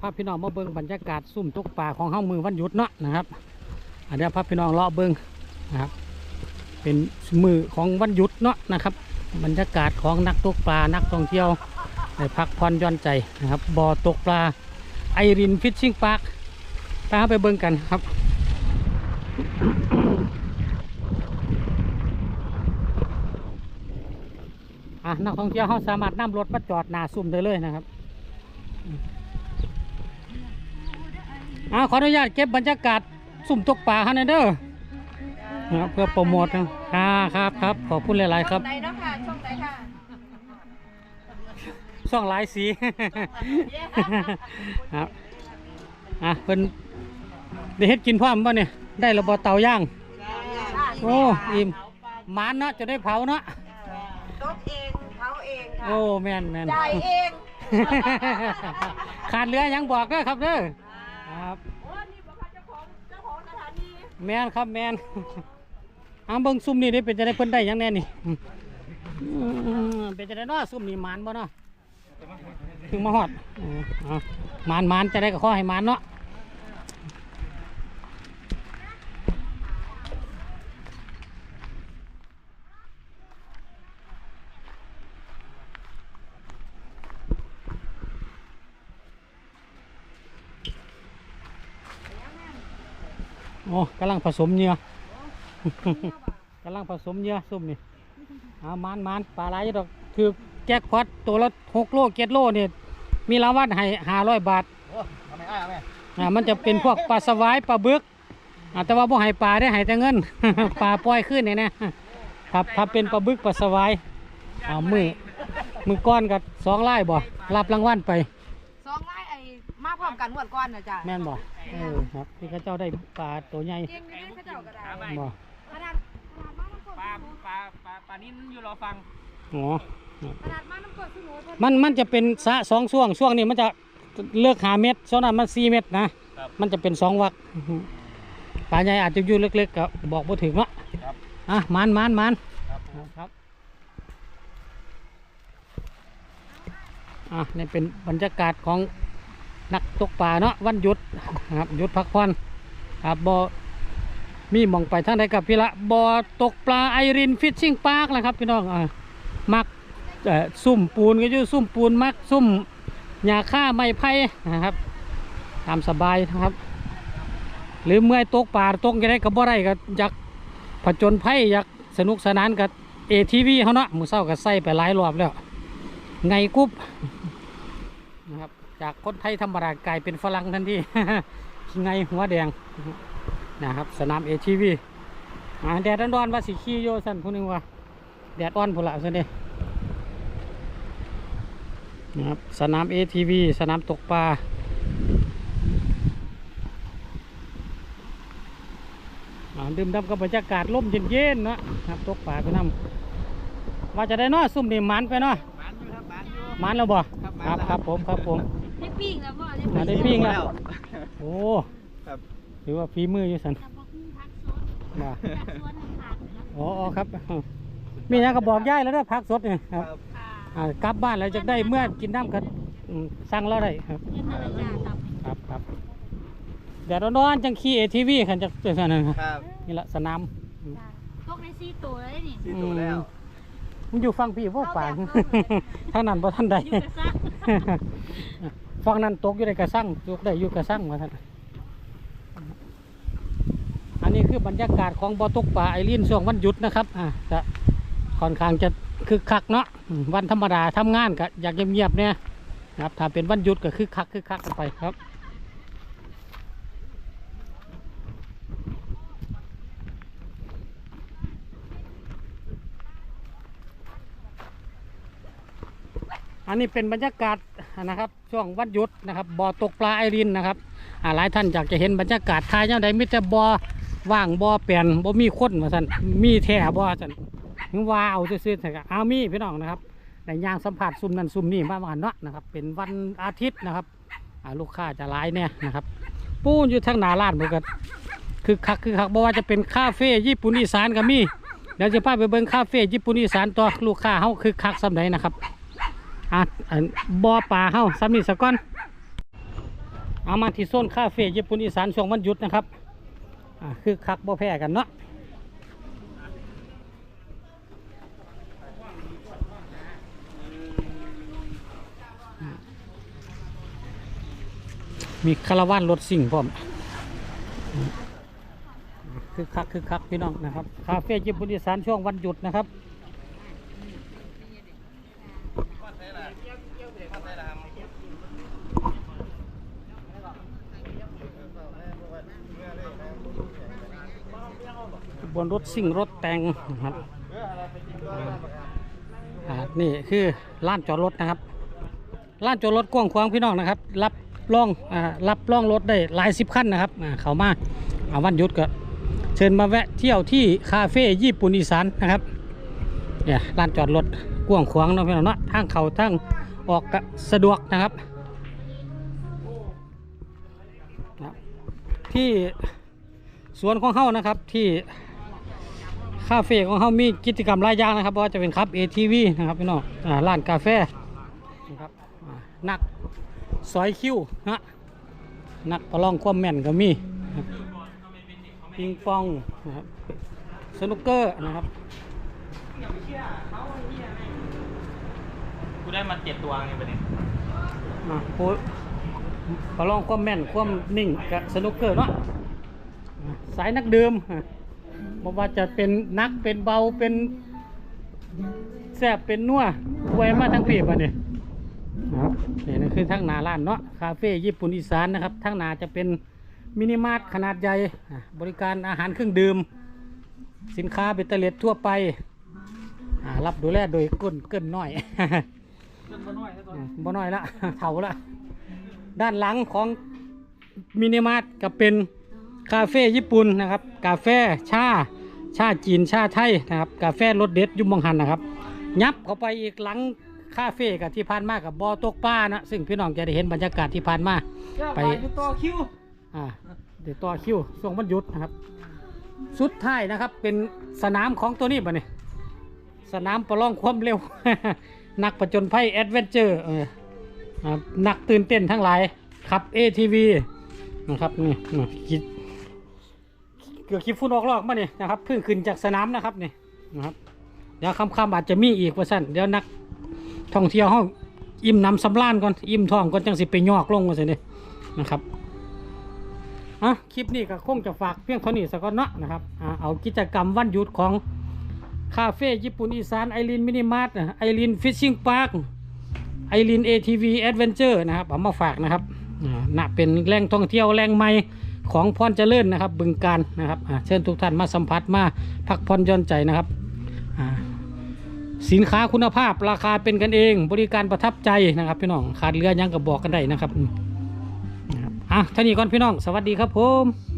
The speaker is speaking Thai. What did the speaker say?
พาพี่น้องมาเบิ่งบรรยากาศซุ่มตกปลาของเฮามือวันหยุดเนาะนะครับอันเดี๋ยวพาพี่น้องเลาะเบิ่งนะครับ เป็นมือของวันหยุดเนาะนะครับ บรรยากาศของนักตกปลานักท่องเที่ยวได้พักผ่อนย่อนใจนะครับบ่อตกปลาไอรินฟิชชิ่งพาร์คตาไปเบิ่งกันครับอะนักท่องเที่ยวเขาสามารถนำรถมาจอดหน้าซุ่มได้เลยนะครับ อะขออนุญาตเก็บบรรยากาศซุ่มตกปลาฮะเด้อนะครับเพื่อโปรโมทนะครับครับขอบคุณหลายๆครับไหนเนาะค่ะช่องไหนค่ะช่องหลายสีครับอะเพิ่นได้เฮ็ดกินพร้อมบ่เนี่ยได้ระเบอเตาย่างโอ้อิ่มหมานเนาะจะได้เผาเนาะตกเองเผาเองค่ะโอ้แม่นแม่นจ่ายเองขาดเหลือหยังบอกเด้อครับเด้อครับ โอ้นี่บอกค่ะเจ้าของเจ้าของสถานีแมนครับแมนเอาเบิ่งซุ่มนี่ได้เป็นจะได้เพิ่นได้หยังแน่นี่อืมอืมเป็นจะได้เนาะซุ่มนี่หมานบ่เนาะถึงมาฮอดอืมเอาหมานหมานจะได้ก็ขอให้หมานเนาะ โอ้กำลังผสมเหยื่อกำลังผสมเหยื่อซุ่มนี่เอาหมานหมานปลาไหลายอยู่ดอกคือแจ็คพอตตัวละหกโลเจ็ดโลเนี่ยมีรางวัลให้ห้าร้อยบาทเอาไหมอ้ายเอาไหมอ่ามันจะเป็นพวกปลาสวายปลาบึกอ่าแต่ว่าบ่ให้ปลาได้ให้แต่เงินปลาปล่อยขึ้นเนี่ยนะครับถ้าเป็นปลาบึกปลาสวายเอามือมือก้อนกับสองไล่บ่รับรางวัลไป สองไล่ไอ้มา พร้อมกันหวดก้อนนะจ๊ะแม่นบ่เออครับที่เขาเจ้าได้ปลาตัวใหญ่เก่งนี่เขาเจ้าก็ได้ บ่ขนาดขนาดมาน้ำกรดปลาปลาปลาปลานี้มันอยู่รอฟังอ๋อขนาดมาน้ำกรดสนุนเพิ่นมันมันจะเป็นสระสองช่วงช่วงนี้มันจะเลือกหาเม็ดช่วงนั้นมันสี่เม็ดนะ มันจะเป็นสองวักปลาใหญ่อาจจะอยู่เล็กๆก็บอกบ่ถึงละอะมันมันมันครับอะนี่เป็นบรรยากาศของ นักตกปลาเนาะวันหยุดนะครับหยุดพักผ่อนครับบ่มีมองไปทางใดกับพี่ละบ่อตกปลาไอรินฟิชชิ่งพาร์คนะครับพี่น้องอะมักเอ่อซุ่มปูนก็อยู่ซุ่มปูนมักซุ่มหญ้าค่าไม้ไผ่นะครับ ตามสบายนะครับ หรือเมื่อตกป่าตกยังได้กับบ่ได้ก็อยากผจญภัยอยากสนุกสนานกับเอทีวีเขาเนาะมือเศร้าก็ใส่ไปหลายรอบแล้วไงกุ๊บนะครับ จากคนไทยธรรมดากลายเป็นฝรั่งทันทีไงหัวแดงนะครับ สนามเอทีวีแดดร้อนๆว่าสิขี้โยสันผู้หนึงว่าแดดอ่อนพุ่นละซะเด้นะครับสนาม ATV สนามตกปลาอ่าดื่มดำกับบรรยากาศลมเย็นๆเนาะครับตกปลาไปนำว่าจะได้เนาะซุ่มนี่หมันไปเนาะหมานอยู่ครับหมานอยู่หมันแล้วบ่ครับหคมารันบแล้วครับผมครับผมได้ ปิ้งแล้วพ่อได้อ่าได้ปิ้งแล้ว โอ้ครับ หรือว่าฝีมืออยู่สันจับบักหุ่งพักสดบ่จากสวนน้ำผักนะอ๋ออ๋อครับมีนะก็บอกย่ายแล้วเด้อพักสดเนี่ยครับครับค่ะอ่ากลับบ้านแล้วจะได้เมื่อกินน้ำกันอืมสั่งเราได้ครับเงินอะไรจ้าตับครับครับเดี๋ยวร้อนๆจังขี่เอทีวีขันจะเจอสนั่นครับครับนี่แหละสนาม จ้าตกในซีตัวเลยนี่สี่ตัวแล้ว มันอยู่ฟังพี่พวกป่าทางนั้นบ่ท่านใดอยู่กระซัก ฟังนั้นตกอยู่ในกระสังตกได้อยู่กระสังมาท่านอันนี้คือบรรยากาศของบ่อตกป่าไอรินช่วงวันหยุดนะครับอ่าจะค่อนข้างจะคึกคักเนาะวันธรรมดาทำงานก็อยากเงียบๆเนี่ยนะครับถ้าเป็นวันหยุดก็คึกคักคึกคักกันไปครับอันนี้เป็นบรรยากาศ นะครับ ช่วงวันหยุดนะครับบ่อตกปลาไอรินนะครับหลายท่านอยากจะเห็นบรรยากาศทายยังไงมิแต่บ่อว่างบ่อเปลี่ยนบ่มีคนมาสั่นมีแท่บ่อสั่นถึงว่าเอาซื่อๆนะครับเอามีพี่น้องนะครับในย่างสัมผัสซุ่มนั่นซุ่มนี่มาวันเนาะนะครับ เป็นวันอาทิตย์นะครับลูกค้าจะหลายเนี่ยนะครับ ปูนอยู่ทางหนาร้านเหมือนกันคือคักคือคักบ่ว่าจะเป็นคาเฟ่ญี่ปุ่นอีสานก็มีเดี๋ยวจะพาไปเบิ่งคาเฟ่ญี่ปุ่นอีสานตัวลูกค้าเฮาคือคักสำไหนนะครับ อะบ่อปลาเฮาซ้ำนี่สก่อนเอามาที่โซนคาเฟ่ญี่ปุ่นอีสานช่วงวันหยุดนะครับอ่าคือคักบ่แพ้กันเนาะมีคาราวานรถสิ่งพร้อมคือคักคือคักพี่น้องนะครับ คาเฟ่ญี่ปุ่นอีสานช่วงวันหยุดนะครับ บนรถซิ่งรถแต่งนะครับนี่คือลานจอดรถนะครับลานจอดรถกว้างขวางพี่น้องนะครับ รับรองอรับรองรถได้หลายสิบคันนะครับอ่าเขามาเอาวันยุดก็เชิญมาแวะเที่ยวที่คาเฟ่ญี่ปุ่นอีสานนะครับเนี่ยลานจอดรถกว้างขวางเนาะพี่น้องเนาะทางเขาทาง ออกสะดวกนะครับ ที่สวนของเฮานะครับที่คาเฟ่ของเฮามีกิจกรรมหลายอย่างนะครับว่าจะเป็นครับ ATV นะครับพี่น้องอ่าร้านกาแฟนะครับนักสอยคิวนะนักประลองความแม่นก็มีปิงปองนะครับสนุกเกอร์นะครับ ได้มาเจ็ดตัวไงประเด็นอ่าโอ้ประลองความแม่นความนิ่งกับสนุกเกอร์เนาะอ่าสายนักเดิมอ่าบอกว่าจะเป็นนักเป็นเบาเป็นแซบเป็นนัวไว้มาทั้งปีบอะเนี่ยนะครับนี่นั่นคือทั้งหนาร้านเนาะคาเฟ่ญี่ปุ่นอีสานนะครับทั้งหนาจะเป็นมินิมาร์ทขนาดใหญ่อ่าบริการอาหารเครื่องดื่ม สินค้าเบตเตอร์เลตทั่วไปอ่ารับดูแลโดยก้นเกินน้อย บ่น้อยละเท่าละ ด้านหลังของมินิมาร์ทก็เป็นคาเฟ่ญี่ปุ่นนะครับ กาแฟชา ชาจีนชาไทยนะครับ กาแฟรสเด็ดอยุ่มบังหันนะครับ ยับเข้าไปอีกหลังคาเฟ่กับที่ผ่านมากับบอตกปลานะ ซึ่งพี่น้องจะได้เห็นบรรยากาศที่ผ่านมา ไปต่อคิว อ่า เดี๋ยวต่อคิวช่วงวันหยุดนะครับ สุดท้ายนะครับเป็นสนามของตัวนี้บ่เนี่ยสนามประลองความเร็ว นักประจนภัยแอดเวนเจอร์เออนักตื่นเต้นทั้งหลายขับ ATV นะครับนี่คิดเกือบคิดฟุ้นออกลอกมาเนี่ยนะครับเพิ่งขึ้นจากสนามนะครับนี่นะครับเดี๋ยวคำๆอาจจะมีอีกว่าสั้นเดี๋ยวนักท่องเที่ยวห้องอิ่มน้ำสำราญก่อนอิ่มท้องก่อนจังสิไปยอกลงว่าสิเนี่ยนะครับอะคลิปนี้ก็คงจะฝากเพียงเท่านี้สักก่อนเนาะนะครับอ่าเอากิจกรรมวันหยุดของ คาเฟ่ญี่ปุ่นอีสานไอรินมินิมาร์ทไอรินฟิชชิ่งพาร์คไอริน ATV Adventure นะครับเอามาฝากนะครับอ่าน่ะเป็นแหล่งท่องเที่ยวแหล่งใหม่ของพรเจริญนะครับ บึงการนะครับเชิญทุกท่านมาสัมผัสมาพักผ่อนย่อนใจนะครับสินค้าคุณภาพราคาเป็นกันเอง บริการประทับใจนะครับ พี่น้องขาดเรือยังก็บบอกกันได้นะครับนะครับอะท่านี้ก่อนพี่น้อง สวัสดีครับผม